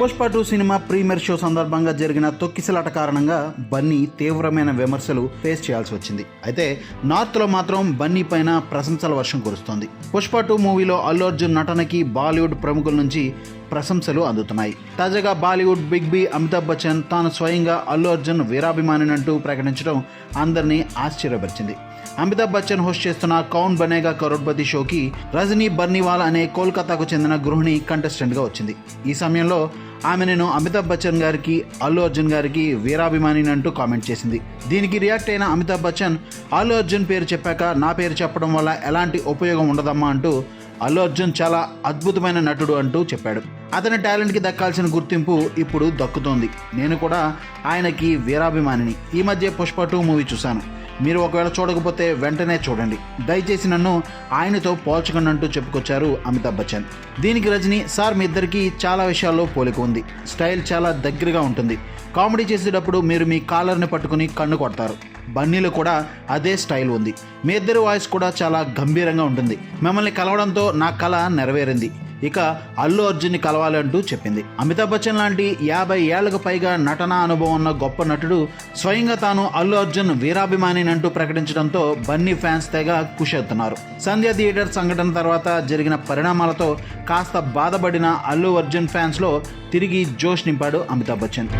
Pushpa two cinema premiere show సందర్భంగా జరిగిన తొక్కిసలాట కారణంగా బన్నీ తీవ్రమైన విమర్శలు ఫేస్ చేయాల్సి వచ్చింది. అయితే నార్త్లో మాత్రం బన్నీ పైన ప్రశంసల వర్షం కురుస్తోంది. పుష్ప టూ మూవీలో అల్లు అర్జున్ నటనకి బాలీవుడ్ ప్రముఖుల నుంచి ప్రశంసలు అందుతున్నాయి. తాజాగా Bollywood big B Amitabh Bachchan తాను స్వయంగా అల్లు అర్జున్ వీరాభిమానినంటూ ప్రకటించడం అందరినీ ఆశ్చర్యపరిచింది. అమితాబ్ బచ్చన్ హోస్ట్ చేస్తున్న కౌన్ బనేగా కరోడ్పతి షోకి రజనీ బర్నివాల్ అనే కోల్కతాకు చెందిన గృహిణి కంటెస్టెంట్గా వచ్చింది. ఈ సమయంలో ఆమె నేను అమితాబ్ బచ్చన్ గారికి అల్లు అర్జున్ గారికి వీరాభిమాని అంటూ కామెంట్ చేసింది. దీనికి రియాక్ట్ అయిన అమితాబ్ బచ్చన్ అల్లు అర్జున్ పేరు చెప్పాక నా పేరు చెప్పడం వల్ల ఎలాంటి ఉపయోగం ఉండదమ్మా అంటూ అల్లు అర్జున్ చాలా అద్భుతమైన నటుడు అంటూ చెప్పాడు. అతని టాలెంట్కి దక్కాల్సిన గుర్తింపు ఇప్పుడు దక్కుతోంది. నేను కూడా ఆయనకి వీరాభిమానిని. ఈ మధ్య పుష్ప టూ మూవీ చూశాను. మీరు ఒకవేళ చూడకపోతే వెంటనే చూడండి. దయచేసి నన్ను ఆయనతో పోల్చకండి అంటూ చెప్పుకొచ్చారు అమితాబ్ బచ్చన్. దీనికి రజని సార్ మీ ఇద్దరికి చాలా విషయాల్లో పోలిక ఉంది. స్టైల్ చాలా దగ్గరగా ఉంటుంది. కామెడీ చేసేటప్పుడు మీరు మీ కాలర్ని పట్టుకుని కన్ను కొడతారు. బన్నీలో కూడా అదే స్టైల్ ఉంది. మీ ఇద్దరి వాయిస్ కూడా చాలా గంభీరంగా ఉంటుంది. మిమ్మల్ని కలవడంతో నా కళ నెరవేరింది. ఇక అల్లు అర్జున్ని కలవాలి అంటూ చెప్పింది. అమితాబ్ బచ్చన్ లాంటి యాభై ఏళ్ళకు పైగా నటన అనుభవం ఉన్న గొప్ప నటుడు స్వయంగా తాను అల్లు అర్జున్ వీరాభిమాని అంటూ ప్రకటించడంతో బన్నీ ఫ్యాన్స్ తెగ ఖుషి అవుతున్నారు సంధ్య థియేటర్ సంఘటన తర్వాత జరిగిన పరిణామాలతో కాస్త బాధపడిన అల్లు అర్జున్ ఫ్యాన్స్లో తిరిగి జోష్ నింపాడు అమితాబ్ బచ్చన్.